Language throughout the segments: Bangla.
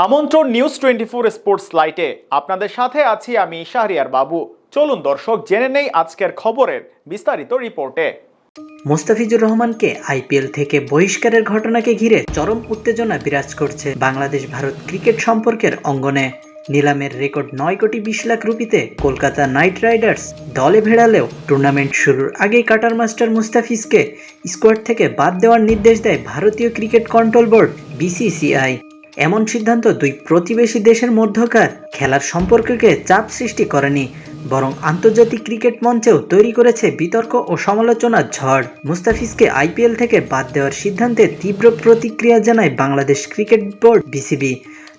আমন্ত্রণ নিউজ টোয়েন্টি ফোর স্পোর্টস লাইটে আপনাদের সাথে আছি আমি শাহরিয়ার বাবু। চলুন দর্শক, জেনে নেই আজকের খবরের বিস্তারিত রিপোর্টে। মোস্তাফিজুর রহমানকে আইপিএল থেকে বহিষ্কারের ঘটনাকে ঘিরে চরম উত্তেজনা বিরাজ করছে বাংলাদেশ ভারত ক্রিকেট সম্পর্কের অঙ্গনে। নিলামের রেকর্ড নয় কোটি বিশ লাখ রুপিতে কলকাতা নাইট রাইডার্স দলে ভেড়ালেও টুর্নামেন্ট শুরুর আগেই কাটার মাস্টার মুস্তাফিজকে স্কোয়াড থেকে বাদ দেওয়ার নির্দেশ দেয় ভারতীয় ক্রিকেট কন্ট্রোল বোর্ড বিসিসিআই। এমন সিদ্ধান্ত দুই প্রতিবেশী দেশের মধ্যকার খেলার সম্পর্ককে চাপ সৃষ্টি করেনি, বরং আন্তর্জাতিক ক্রিকেট মঞ্চেও তৈরি করেছে বিতর্ক ও সমালোচনার ঝড়। মুস্তাফিজকে আইপিএল থেকে বাদ দেওয়ার সিদ্ধান্তে তীব্র প্রতিক্রিয়া জানায় বাংলাদেশ ক্রিকেট বোর্ড বিসিবি।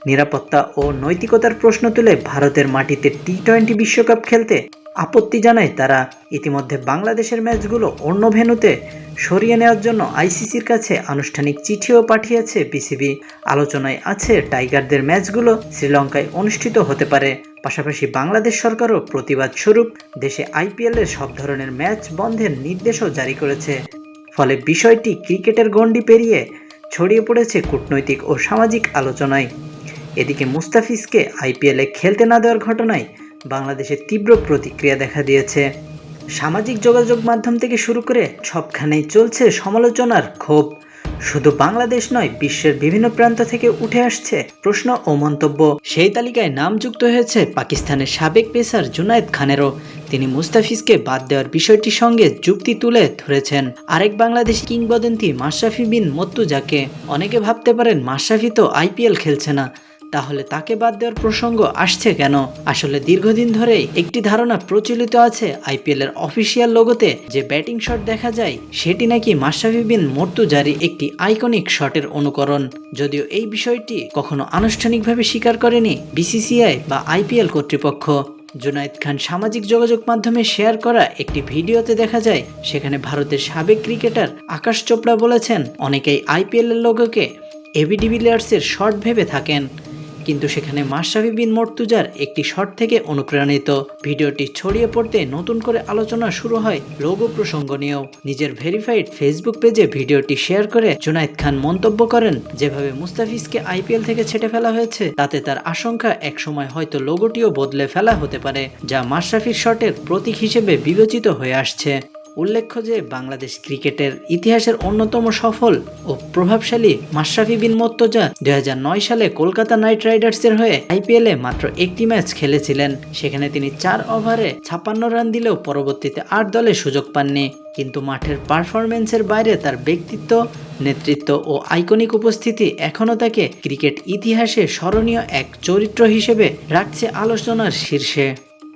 নিরাপত্তা ও নৈতিকতার প্রশ্ন তুলে ভারতের মাটিতে টি টোয়েন্টি বিশ্বকাপ খেলতে আপত্তি জানায় তারা। ইতিমধ্যে বাংলাদেশের ম্যাচগুলো অন্য ভেন্যুতে সরিয়ে নেওয়ার জন্য আইসিসির কাছে আনুষ্ঠানিক চিঠিও পাঠিয়েছে পিসিবি আলোচনায় আছে, টাইগারদের ম্যাচগুলো শ্রীলঙ্কায় অনুষ্ঠিত হতে পারে। পাশাপাশি বাংলাদেশ সরকারও প্রতিবাদ স্বরূপ দেশে আইপিএলের সব ধরনের ম্যাচ বন্ধের নির্দেশও জারি করেছে। ফলে বিষয়টি ক্রিকেটের গণ্ডি পেরিয়ে ছড়িয়ে পড়েছে কূটনৈতিক ও সামাজিক আলোচনায়। এদিকে মুস্তাফিজকে আইপিএলে খেলতে না দেওয়ার ঘটনায় বাংলাদেশে তীব্র প্রতিক্রিয়া দেখা দিয়েছে। সামাজিক যোগাযোগ মাধ্যম থেকে শুরু করে সবখানেই চলছে সমালোচনার ক্ষোভ। শুধু বাংলাদেশ নয়, বিশ্বের বিভিন্ন প্রান্ত থেকে উঠে আসছে প্রশ্ন ও মন্তব্য। সেই তালিকায় নাম যুক্ত হয়েছে পাকিস্তানের সাবেক পেসার জুনায়েদ খানেরও। তিনি মুস্তাফিজকে বাদ দেওয়ার বিষয়টির সঙ্গে যুক্তি তুলে ধরেছেন আরেক বাংলাদেশ কিংবদন্তি মাশরাফি বিন মত্তুজাকে অনেকে ভাবতে পারেন মাশরাফি তো আইপিএল খেলছে না। তাহলে তাকে বাদ দেওয়ার প্রসঙ্গ আসছে কেন? আসলে দীর্ঘদিন ধরেই একটি ধারণা প্রচলিত আছে আইপিএল এর অফিসিয়াল লোগোতে যে ব্যাটিং শট দেখা যায়, সেটি নাকি মাশরাফি বিন মর্তুজারি একটি আইকনিক শটের অনুকরণ। যদিও এই বিষয়টি কখনো আনুষ্ঠানিকভাবে স্বীকার করেনি বিসিসিআই বা আইপিএল কর্তৃপক্ষ। জুনায়েদ খান সামাজিক যোগাযোগ মাধ্যমে শেয়ার করা একটি ভিডিওতে দেখা যায়, সেখানে ভারতের সাবেক ক্রিকেটার আকাশ চোপড়া বলেছেন, অনেকেই আইপিএল এর লোগোকে এবি ডিভিলিয়ার্সের শট ভেবে থাকেন। কিন্তু সেখানে মাশরাফি বিন মর্তুজার একটি শট থেকে অনুপ্রাণিত। ভিডিওটি ছড়িয়ে পড়তে নতুন করে আলোচনা শুরু হয় লোগো প্রসঙ্গ নিয়েও। নিজের ভেরিফাইড ফেসবুক পেজে ভিডিওটি শেয়ার করে জুনায়েদ খান মন্তব্য করেন, যেভাবে মুস্তাফিজকে আইপিএল থেকে ছেটে ফেলা হয়েছে, তাতে তার আশঙ্কা একসময় হয়তো লোগোটিও বদলে ফেলা হতে পারে, যা মাশরাফির শটের প্রতীক হিসেবে বিবেচিত হয়ে আসছে। উল্লেখ্য যে বাংলাদেশ ক্রিকেটের ইতিহাসের অন্যতম সফল ও প্রভাবশালী মাশরাফি বিন মর্তজা দু হাজার নয় সালে কলকাতা নাইট রাইডার্সের হয়ে আইপিএলে মাত্র একটি ম্যাচ খেলেছিলেন। সেখানে তিনি চার ওভারে ছাপ্পান্ন রান দিলেও পরবর্তীতে আট দলে সুযোগ পাননি। কিন্তু মাঠের পারফরমেন্সের বাইরে তার ব্যক্তিত্ব, নেতৃত্ব ও আইকনিক উপস্থিতি এখনও তাকে ক্রিকেট ইতিহাসে স্মরণীয় এক চরিত্র হিসেবে রাখছে আলোচনার শীর্ষে।